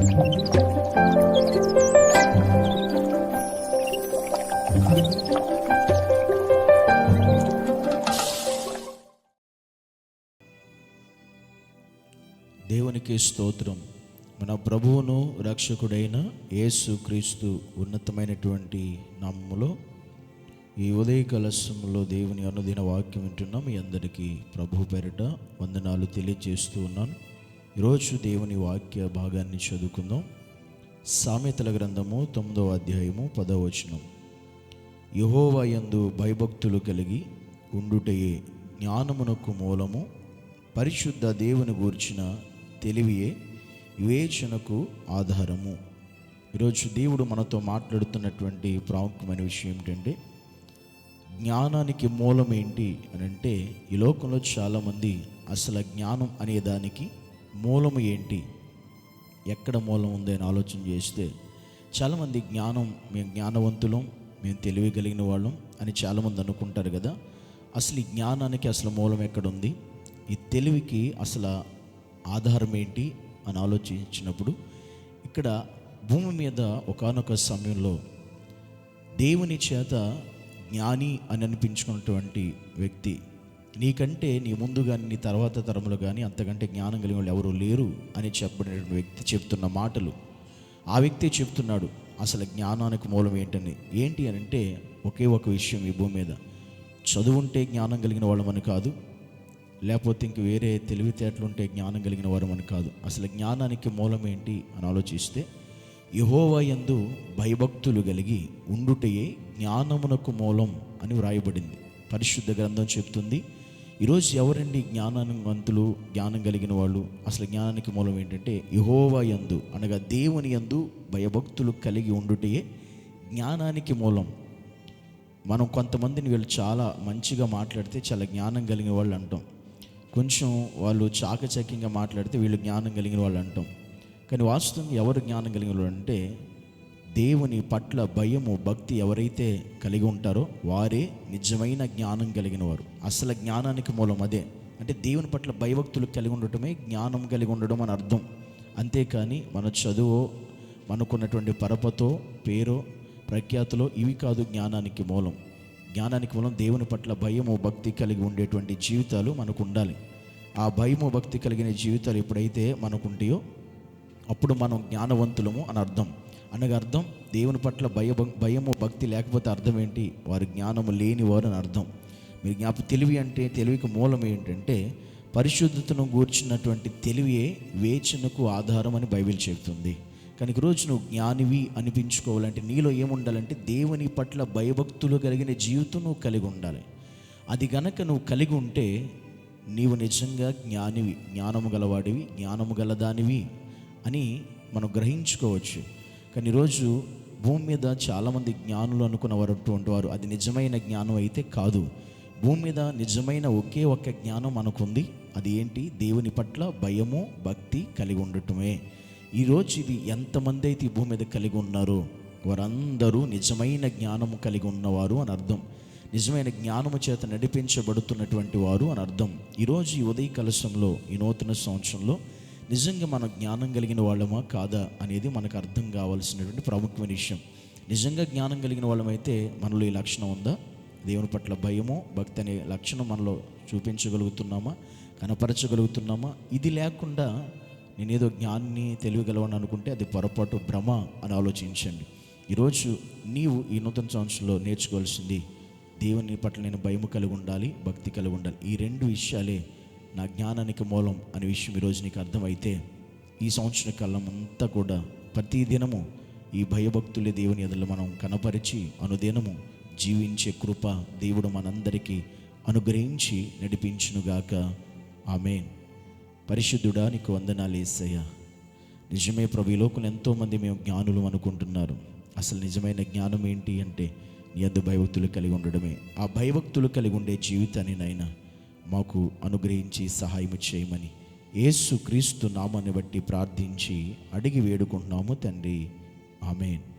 దేవునికి స్తోత్రం. మన ప్రభువును రక్షకుడైన యేసు క్రీస్తు ఉన్నతమైనటువంటి నమ్ములో ఈ ఉదయ కలశంలో దేవుని అనుదిన వాక్యం వింటున్నాం. మీ అందరికీ ప్రభు పేరిట వందనాలు తెలియజేస్తూ ఉన్నాను. ఈరోజు దేవుని వాక్య భాగాన్ని చదువుకుందాం. సామెతల గ్రంథము తొమ్మిదవ అధ్యాయము పదవచనం యహోవయందు యందు భయభక్తులు కలిగి ఉండుటయే జ్ఞానమునకు మూలము పరిశుద్ధ దేవుని గూర్చిన తెలివియే వివేచనకు ఆధారము. ఈరోజు దేవుడు మనతో మాట్లాడుతున్నటువంటి ప్రాముఖ్యమైన విషయం ఏంటంటే జ్ఞానానికి మూలం ఏంటి అని అంటే ఈ లోకంలో చాలామంది అసలు జ్ఞానం అనే దానికి మూలము ఏంటి? ఎక్కడ మూలం ఉంది అని ఆలోచన చేస్తే చాలామంది జ్ఞానం మేము జ్ఞానవంతులం మేము తెలివి కలిగిన వాళ్ళం అని చాలామంది అనుకుంటారు కదా. అసలు ఈ జ్ఞానానికి అసలు మూలం ఎక్కడ ఉంది? ఈ తెలివికి అసలు ఆధారం ఏంటి అని ఆలోచించినప్పుడు ఇక్కడ భూమి మీద ఒకానొక సమయంలో దేవుని చేత జ్ఞాని అని అనిపించుకున్నటువంటి వ్యక్తి నీకంటే నీ ముందు కానీ నీ తర్వాత తరములు కానీ అంతకంటే జ్ఞానం కలిగిన వాళ్ళు ఎవరూ లేరు అని చెప్పిన వ్యక్తి చెప్తున్న మాటలు. ఆ వ్యక్తి చెప్తున్నాడు అసలు జ్ఞానానికి మూలం ఏంటని? ఏంటి అని అంటే ఒకే ఒక విషయం ఈ భూమి మీద. చదువుంటే జ్ఞానం కలిగిన వాళ్ళమని కాదు లేకపోతే ఇంక వేరే తెలివితేటలుంటే జ్ఞానం కలిగిన వారమని కాదు. అసలు జ్ఞానానికి మూలం ఏంటి అని ఆలోచిస్తే యహోవా యందు భయభక్తులు కలిగి ఉండుటయే జ్ఞానమునకు మూలం అని వ్రాయబడింది. పరిశుద్ధ గ్రంథం చెప్తుంది ఈరోజు ఎవరండి జ్ఞానవంతులు జ్ఞానం కలిగిన వాళ్ళు? అసలు జ్ఞానానికి మూలం ఏంటంటే యహోవా యందు అనగా దేవుని యందు భయభక్తులు కలిగి ఉండుటే జ్ఞానానికి మూలం. మనం కొంతమందిని వీళ్ళు చాలా మంచిగా మాట్లాడితే చాలా జ్ఞానం కలిగిన వాళ్ళు అంటాం. కొంచెం వాళ్ళు చాకచక్యంగా మాట్లాడితే వీళ్ళు జ్ఞానం కలిగిన వాళ్ళు అంటాం. కానీ వాస్తవంగా ఎవరు జ్ఞానం కలిగిన వాళ్ళు అంటే దేవుని పట్ల భయము భక్తి ఎవరైతే కలిగి ఉంటారో వారే నిజమైన జ్ఞానం కలిగిన వారు. అసలు జ్ఞానానికి మూలం అదే. అంటే దేవుని పట్ల భయభక్తులు కలిగి ఉండటమే జ్ఞానం కలిగి ఉండడం అని అర్థం. అంతేకాని మన చదువు మనకున్నటువంటి పరపతో పేరో ప్రఖ్యాతులో ఇవి కాదు జ్ఞానానికి మూలం. జ్ఞానానికి మూలం దేవుని పట్ల భయము భక్తి కలిగి ఉండేటువంటి జీవితాలు మనకు ఉండాలి ఆ భయము భక్తి కలిగిన జీవితాలు ఎప్పుడైతే మనకుంటాయో అప్పుడు మనం జ్ఞానవంతులము అని అర్థం. అనగా అర్థం దేవుని పట్ల భయ భయము భక్తి లేకపోతే అర్థం ఏంటి? వారు జ్ఞానము లేనివారు అని అర్థం. మీరు జ్ఞాప తెలివి అంటే తెలివికి మూలం ఏంటంటే పరిశుద్ధతను గూర్చినటువంటి తెలివియే వేచనకు ఆధారం అని బైబిల్ చెబుతుంది. కానీ రోజు నువ్వు జ్ఞానివి అనిపించుకోవాలంటే నీలో ఏముండాలంటే దేవుని పట్ల భయభక్తులు కలిగిన జీవితం నువ్వు కలిగి ఉండాలి. అది గనక నువ్వు కలిగి ఉంటే నీవు నిజంగా జ్ఞానివి జ్ఞానము గలవాడివి జ్ఞానము గలదానివి అని మనం గ్రహించుకోవచ్చు. కానీ ఈరోజు భూమి మీద చాలామంది జ్ఞానులు అనుకున్నటువంటి వారు అది నిజమైన జ్ఞానం అయితే కాదు. భూమి మీద నిజమైన ఒకే ఒక్క జ్ఞానం మనకుంది అది ఏంటి? దేవుని పట్ల భయము భక్తి కలిగి ఉండటమే. ఈరోజు ఇది ఎంతమంది అయితే ఈ భూమి మీద కలిగి ఉన్నారో వారందరూ నిజమైన జ్ఞానము కలిగి ఉన్నవారు అని అర్థం. నిజమైన జ్ఞానము చేత నడిపించబడుతున్నటువంటి వారు అని అర్థం. ఈరోజు ఈ ఉదయ కలశంలో ఈ నూతన సంవత్సరంలో నిజంగా మనం జ్ఞానం కలిగిన వాళ్ళమా కాదా అనేది మనకు అర్థం కావాల్సినటువంటి ప్రాముఖ్యమైన విషయం. నిజంగా జ్ఞానం కలిగిన వాళ్ళమైతే మనలో ఈ లక్షణం ఉందా? దేవుని పట్ల భయము భక్తి అనే లక్షణం మనలో చూపించగలుగుతున్నామా? కనపరచగలుగుతున్నామా? ఇది లేకుండా నేనేదో జ్ఞాన్ని తెలియగలవని అనుకుంటే అది పొరపాటు భ్రమ అని ఆలోచించండి. ఈరోజు నీవు ఈ నూతన సంవత్సరంలో నేర్చుకోవాల్సింది దేవుని పట్ల నేను భయము కలిగి ఉండాలి భక్తి కలిగి ఉండాలి. ఈ రెండు విషయాలే నా జ్ఞానానికి మూలం అనే విషయం ఈరోజు నీకు అర్థమైతే ఈ సంవత్సర కాలం అంతా కూడా ప్రతి దినము ఈ భయభక్తులే దేవుని ఎదురు మనం కనపరిచి అనుదినము జీవించే కృప దేవుడు మనందరికీ అనుగ్రహించి నడిపించునుగాక. ఆమె పరిశుద్ధుడా నీకు వందనాలు ఏసయ్యా. నిజమే ప్రభు ఈ లోకంలో ఎంతోమంది మేము జ్ఞానులు అనుకుంటున్నారు. అసలు నిజమైన జ్ఞానం ఏంటి అంటే నీ అందు భయభక్తులు కలిగి ఉండడమే. ఆ భయభక్తులు కలిగి ఉండే జీవితాన్ని నాయన మాకు అనుగ్రహించి సహాయం చేయమని యేసు క్రీస్తు నామాన్ని బట్టి ప్రార్థించి అడిగి వేడుకుంటున్నాము తండ్రి. ఆమెన్.